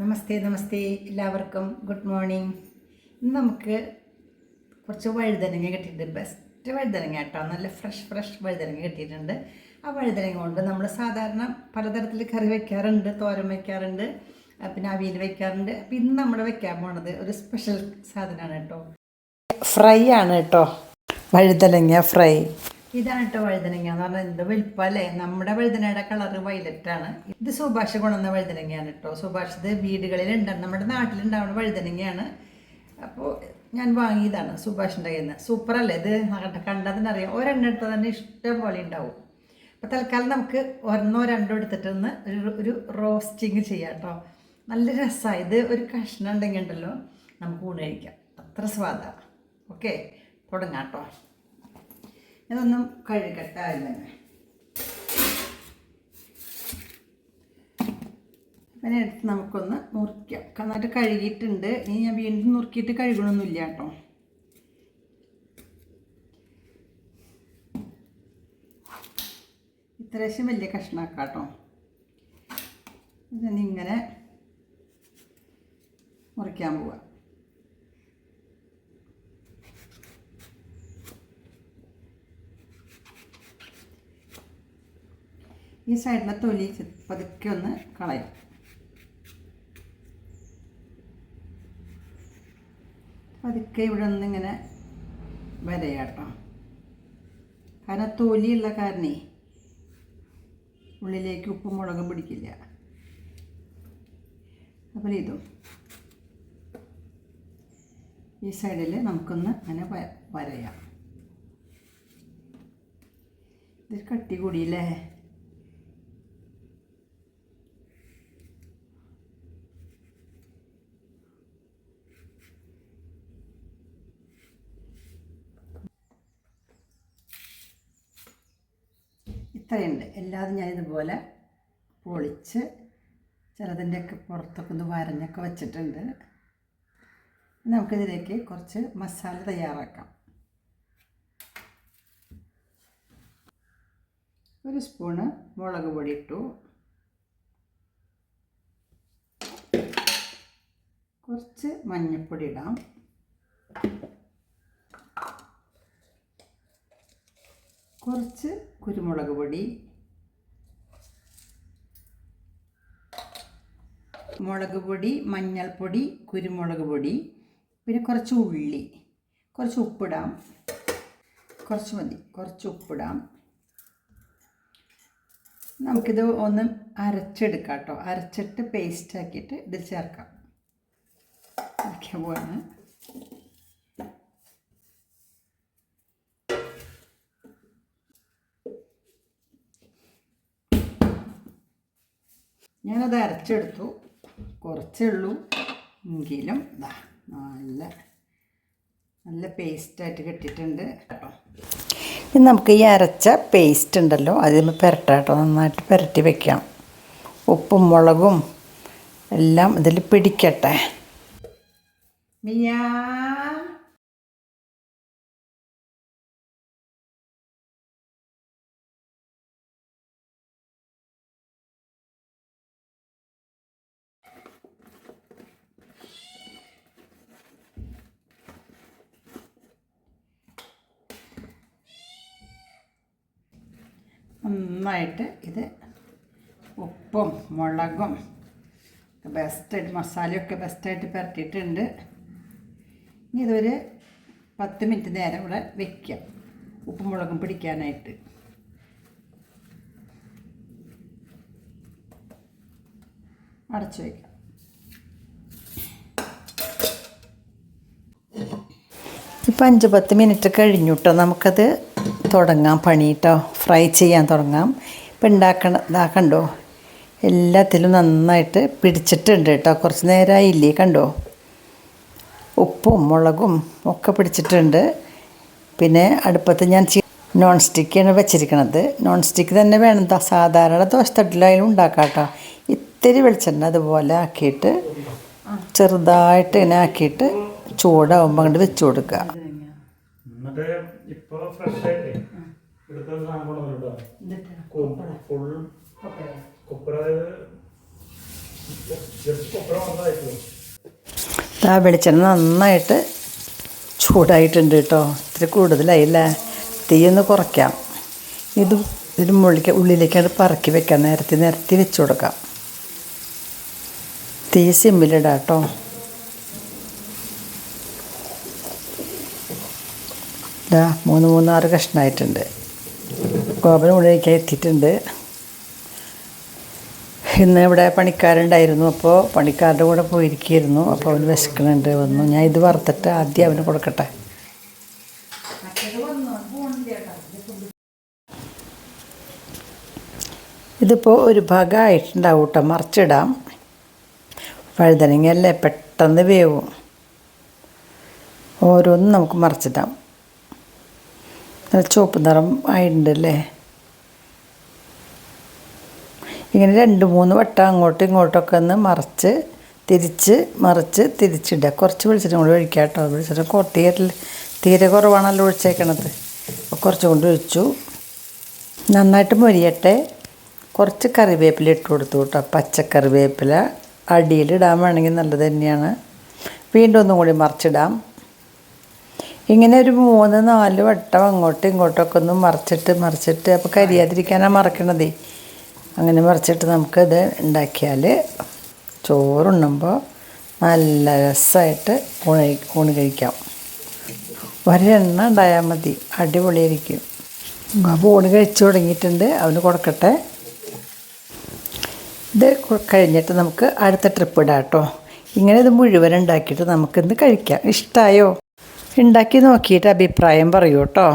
നമസ്തേ നമസ്തേ എല്ലാവർക്കും. Good morning. ഇന്ന് നമുക്ക് കുറച്ച് വഴുതനങ്ങ കിട്ടിയിട്ടുണ്ട്. ബെസ്റ്റ് വഴുതനങ്ങ കേട്ടോ. നല്ല ഫ്രഷ് ഫ്രഷ് വഴുതനങ്ങ കിട്ടിയിട്ടുണ്ട്. ആ വഴുതനങ്ങ കൊണ്ട് നമ്മൾ സാധാരണ പലതരത്തിൽ കറി വയ്ക്കാറുണ്ട് തോരൻ വയ്ക്കാറുണ്ട് പിന്നെ അവിയൽ വയ്ക്കാറുണ്ട് അപ്പം ഇന്ന് നമ്മൾ വയ്ക്കാൻ പോണത് ഒരു സ്പെഷ്യൽ സാധനമാണ് കേട്ടോ. ഫ്രൈ ആണ് കേട്ടോ. വഴുതനങ്ങ ഫ്രൈ. ഇതാണ് കേട്ടോ വഴുതനങ്ങ എന്ന് പറഞ്ഞാൽ എന്ത് വലിപ്പല്ലേ നമ്മുടെ വഴുതനയുടെ കളറ് വയലറ്റ് ആണ്. ഇത് സുഭാഷ് കൊണ്ടുവന്ന വഴുതനങ്ങയാണ് കേട്ടോ സുഭാഷ് ഇത് വീടുകളിൽ ഉണ്ടാകും നമ്മുടെ നാട്ടിലുണ്ടാവുന്ന വഴുതനങ്ങയാണ്. അപ്പോൾ ഞാൻ വാങ്ങിയതാണ് സുഭാഷിന്റെ കയ്യിൽ നിന്ന്. സൂപ്പറല്ലേ ഇത്? കണ്ടതിനറിയാം. ഒരെണ്ണം എടുത്താൽ തന്നെ ഇഷ്ടം പോലെ ഉണ്ടാവും. അപ്പോൾ തൽക്കാലം നമുക്ക് ഒരെണ്ണോ രണ്ടോ എടുത്തിട്ടൊന്ന് ഒരു ഒരു റോസ്റ്റിങ് ചെയ്യാം കേട്ടോ നല്ല രസമാണ് ഇത് ഒരു കഷ്ണം ഉണ്ടെങ്കിൽ ഉണ്ടല്ലോ നമുക്ക് ഊണ് കഴിക്കാം. അത്ര സ്വാദാണ് ഓക്കെ തുടങ്ങാം കേട്ടോ ഇതൊന്നും കഴുകട്ടെ തന്നെ അതിനെ എടുത്ത് നമുക്കൊന്ന് മുറിക്കാം നന്നായിട്ട് കഴുകിയിട്ടുണ്ട്. ഇനി ഞാൻ വീണ്ടും നുറുക്കിയിട്ട് കഴുകണമൊന്നുമില്ല കേട്ടോ. ഇത്രേശ്യം വലിയ കഷ്ണമാക്കാം കേട്ടോ. ഇതിനിങ്ങനെ മുറിക്കാൻ പോവാം. ഈ സൈഡിലെ തൊലി പതുക്കെ ഒന്ന് കളയാം. പതുക്കെ ഇവിടെ ഇങ്ങനെ വരയാട്ടോ. കാരണം തൊലിയുള്ള കാരണേ ഉള്ളിലേക്ക് ഉപ്പും മുളകും പിടിക്കില്ല. അപ്പോൾ ഇതും. ഈ സൈഡിൽ നമുക്കൊന്ന് അങ്ങനെ വരയാം. ഇത് കട്ടി കൂടിയില്ലേ? ഇത്രയുണ്ട്. എല്ലാതും ഞാനിതുപോലെ പൊളിച്ച് ചിലതിന്റെയൊക്കെ പുറത്തൊക്കെ ഒന്ന് വരഞ്ഞൊക്കെ വെച്ചിട്ടുണ്ട്. നമുക്കിതിലേക്ക് കുറച്ച് മസാല തയ്യാറാക്കാം. ഒരു സ്പൂണ് മുളക് പൊടി ഇട്ടു. കുറച്ച് മഞ്ഞൾപ്പൊടി ഇടാം. കുറച്ച് കുരുമുളക് പൊടി മുളക് പൊടി മഞ്ഞൾപ്പൊടി കുരുമുളക് പൊടി പിന്നെ കുറച്ച് ഉള്ളി കുറച്ച് ഉപ്പിടാം. കുറച്ച് മതി കുറച്ച് ഉപ്പിടാം. നമുക്കിത് ഒന്ന് അരച്ചെടുക്കാം കേട്ടോ. അരച്ചിട്ട് പേസ്റ്റ് ആക്കിയിട്ട് ഇതിൽ ചേർക്കാം. ഓക്കെ പോവാണ്. ഞാനത് അരച്ചെടുത്തു. കുറച്ചേ ഉള്ളൂ എങ്കിലും ഇതാ നല്ല നല്ല പേസ്റ്റായിട്ട് കിട്ടിയിട്ടുണ്ട്. കേട്ടോ. ഇനി നമുക്ക് ഈ അരച്ച പേസ്റ്റ് ഉണ്ടല്ലോ അതിന് പുരട്ടാം കേട്ടോ. നന്നായിട്ട് പുരട്ടി വെക്കാം. ഉപ്പും മുളകും എല്ലാം ഇതിൽ പിടിക്കട്ടെ. മിയാ. നന്നായിട്ട് ഇത് ഉപ്പും മുളകും ബെസ്റ്റായിട്ട് മസാലയൊക്കെ ബെസ്റ്റായിട്ട് പുരട്ടിയിട്ടുണ്ട്. ഇനി ഇതൊരു പത്ത് മിനിറ്റ് നേരം ഇവിടെ വെക്കാം ഉപ്പും മുളകും പിടിക്കാനായിട്ട്. അടച്ചു വയ്ക്കാം ഇപ്പം അഞ്ച് പത്ത് മിനിറ്റ് കഴിഞ്ഞു കേട്ടോ നമുക്കത് തുടങ്ങാം. പണി കേട്ടോ ഫ്രൈ ചെയ്യാൻ തുടങ്ങാം. ഇപ്പം ഉണ്ടാക്കണ ഇതാക്കണ്ടോ കണ്ടോ? എല്ലാത്തിലും നന്നായിട്ട് പിടിച്ചിട്ടുണ്ട് കേട്ടോ. കുറച്ച് നേരമായില്ലേ കണ്ടോ? ഉപ്പും മുളകും ഒക്കെ പിടിച്ചിട്ടുണ്ട്. പിന്നെ അടുപ്പത്ത് ഞാൻ നോൺ സ്റ്റിക്കാണ് വെച്ചിരിക്കണത്. നോൺ സ്റ്റിക്ക് തന്നെ വേണം. സാധാരണ ദോശത്തട്ടിലായാലും ഉണ്ടാക്കാം കേട്ടോ. ഇത്തിരി വെളിച്ചെണ്ണ അതുപോലെ ആക്കിയിട്ട് ചെറുതായിട്ട് ഇങ്ങനെ ആക്കിയിട്ട് ചൂടാവുമ്പോൾ അങ്ങോട്ട് വെച്ച് കൊടുക്കുക. എന്നിട്ട് ഇപ്പൊ ഫ്രഷ് ആയിട്ടേ ഇവിടുത്തെ സാധനം കൊണ്ടുവന്നിട്ടോ ഫുൾ കുപ്പറ അതായത് ചിലപ്പോൾ വന്നതായിരിക്കും ആ വെളിച്ചെണ്ണ നന്നായിട്ട് ചൂടായിട്ടുണ്ട് കേട്ടോ. ഇത്തിരി കൂടുതലായില്ലേ? തീയൊന്ന് കുറയ്ക്കാം. ഇത് ഇതിന് മുകളിലേക്ക് ഉള്ളിലേക്കാണ് പറക്കി വെക്കാം നേരത്തെ നിരത്തി വെച്ച് കൊടുക്കാം. തീ സിമ്മിലിടാം കേട്ടോ. ഇതാ മൂന്ന് മൂന്നാറ് കഷ്ണമായിട്ടുണ്ട് ഗോപനം ഉള്ളിലേക്ക് എത്തിയിട്ടുണ്ട്. ഇന്ന് ഇവിടെ പണിക്കാരുണ്ടായിരുന്നു. അപ്പോൾ പണിക്കാരുടെ കൂടെ പോയിരിക്കുകയായിരുന്നു. അപ്പോൾ അവന് വിശക്കണുണ്ട് വന്നു. ഞാൻ ഇത് വറുത്തിട്ട് ആദ്യം അവന് കൊടുക്കട്ടെ. ഇതിപ്പോൾ ഒരു ഭാഗമായിട്ടുണ്ടാവും കേട്ടോ. മറിച്ചിടാം. വഴുതനങ്ങയല്ലേ? പെട്ടെന്ന് വേവും. ഓരോന്നും നമുക്ക് മറിച്ചിടാം. നല്ല ചുവപ്പ് നിറം ആയിട്ടുണ്ടല്ലേ? ഇങ്ങനെ രണ്ട് മൂന്ന് വട്ടം അങ്ങോട്ടും ഇങ്ങോട്ടൊക്കെ ഒന്ന് മറിച്ച് തിരിച്ച് മറിച്ച് തിരിച്ചിടുക. കുറച്ച് വെളിച്ചെണ്ണ കൂടി ഒഴിക്കുക കേട്ടോ. വെളിച്ചെണ്ണ കൊട്ടിയിൽ തീരെ കുറവാണല്ലോ ഒഴിച്ചേക്കണത്. കുറച്ചും കൊണ്ട് ഒഴിച്ചു. നന്നായിട്ട് മൊരിയട്ടെ. കുറച്ച് കറിവേപ്പില ഇട്ട് കൊടുത്തു കേട്ടോ. പച്ചക്കറിവേപ്പില അടിയിലിടാൻ വേണമെങ്കിൽ നല്ലത് തന്നെയാണ്. വീണ്ടും ഒന്നും കൂടി മറിച്ചിടാം. ഇങ്ങനെ ഒരു മൂന്ന് നാല് വട്ടം അങ്ങോട്ടും ഇങ്ങോട്ടൊക്കെ ഒന്ന് മറിച്ചിട്ട് മറിച്ചിട്ട് അപ്പോൾ കരിയാതിരിക്കാനാണ് മറക്കണതേ. അങ്ങനെ മറിച്ചിട്ട് നമുക്കത് ഉണ്ടാക്കിയാൽ ചോറുണ്ണുമ്പോൾ നല്ല രസമായിട്ട് ഊണ് ഊണ് കഴിക്കാം. ഒരെണ്ണ ഉണ്ടായാൽ മതി. അടിപൊളിയായിരിക്കും. അപ്പോൾ ഊണ് കഴിച്ചു തുടങ്ങിയിട്ടുണ്ട്. അവന് കൊടുക്കട്ടെ. ഇത് കഴിഞ്ഞിട്ട് നമുക്ക് അടുത്ത ട്രിപ്പ് ഇടാം കേട്ടോ. ഇങ്ങനെ ഇത് മുഴുവൻ ഉണ്ടാക്കിയിട്ട് നമുക്കിന്ന് കഴിക്കാം. ഇഷ്ടമായോ ഉണ്ടാക്കി നോക്കിയിട്ട് അഭിപ്രായം പറയൂ കേട്ടോ.